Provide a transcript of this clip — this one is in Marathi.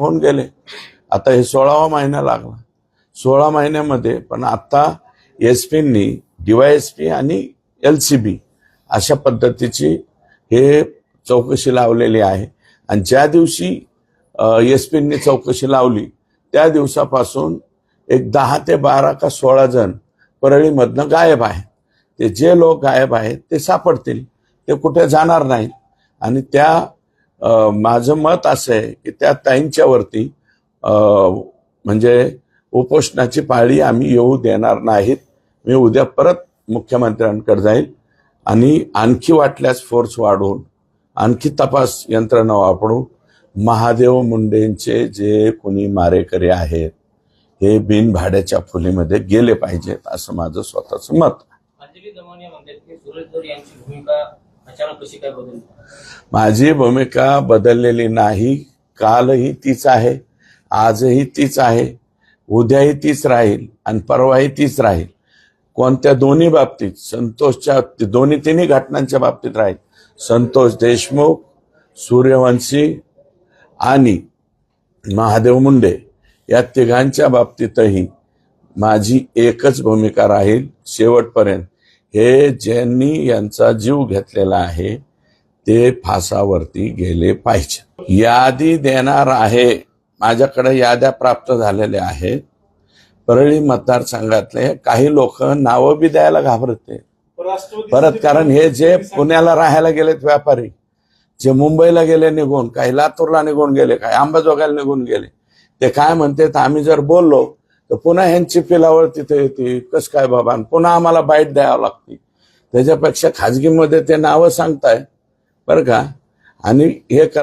होऊन गेले. आता हे सोळावा महिना लागला. सोळा महिन्यामध्ये पण आता एस पींनी पी आणि एल सी बी अशा पद्धतीची हे चौकशी लावलेली आहे. आणि ज्या दिवशी एस पींनी चौकशी लावली त्या दिवसापासून एक दहा ते बारा का सोळा जण परळीमधनं गायब आहेत. ते जे लोक गायब आहेत ते सापडतील. ते कुठे जाणार नाहीत. आणि त्या माझं मत असं आहे की त्या ताईंच्या वरती म्हणजे उपोषणाची पाळी आम्ही येऊ देणार नाहीत. मी उद्या परत मुख्यमंत्र्यांकडे जाईल आणि आणखी वाटल्यास फोर्स वाढवून आणखी तपास यंत्रणा वापरून महादेव मुंडेंचे जे कोणी मारेकरी आहेत हे बिनभाड्याच्या फुलीमध्ये गेले पाहिजेत असं माझं स्वतःचं मत अचानक कशी काय बदल माझी भूमिका बदललेली नाही. कालही तीच आहे आजही तीच आहे उद्याही तीच राहील आणि परवाही तीच राहील. कोणत्या दोन्ही बाबतीत? संतोषच्या दोन्ही तिन्ही घटनांच्या बाबतीत राहील. संतोष देशमुख सूर्यवंशी आणि महादेव मुंडे या तिघांच्या बाबतीतही माझी एकच भूमिका राहील शेवटपर्यंत. हे ज्यांनी यांचा जीव घेतलेला आहे ते फासावरती गेले पाहिजे. यादी देणार आहे. माझ्याकडे याद्या प्राप्त झालेल्या आहेत. परळी मतदारसंघातले काही लोक नावं बी द्यायला घाबरते. परत कारण हे जे पुण्याला राहायला गेलेत व्यापारी जे मुंबईला गेले निघून काही लातूरला निघून गेले काही अंबाजोगायला निघून गेले ते काय म्हणते आम्ही जर बोललो तर पुन्हा ह्यांची पिलावळ तिथे येते. कस काय बाबा? पुन्हा आम्हाला बाईट द्यावं लागते. त्याच्यापेक्षा खाजगीमध्ये ते नावं सांगताय. बरं का? आणि हे कर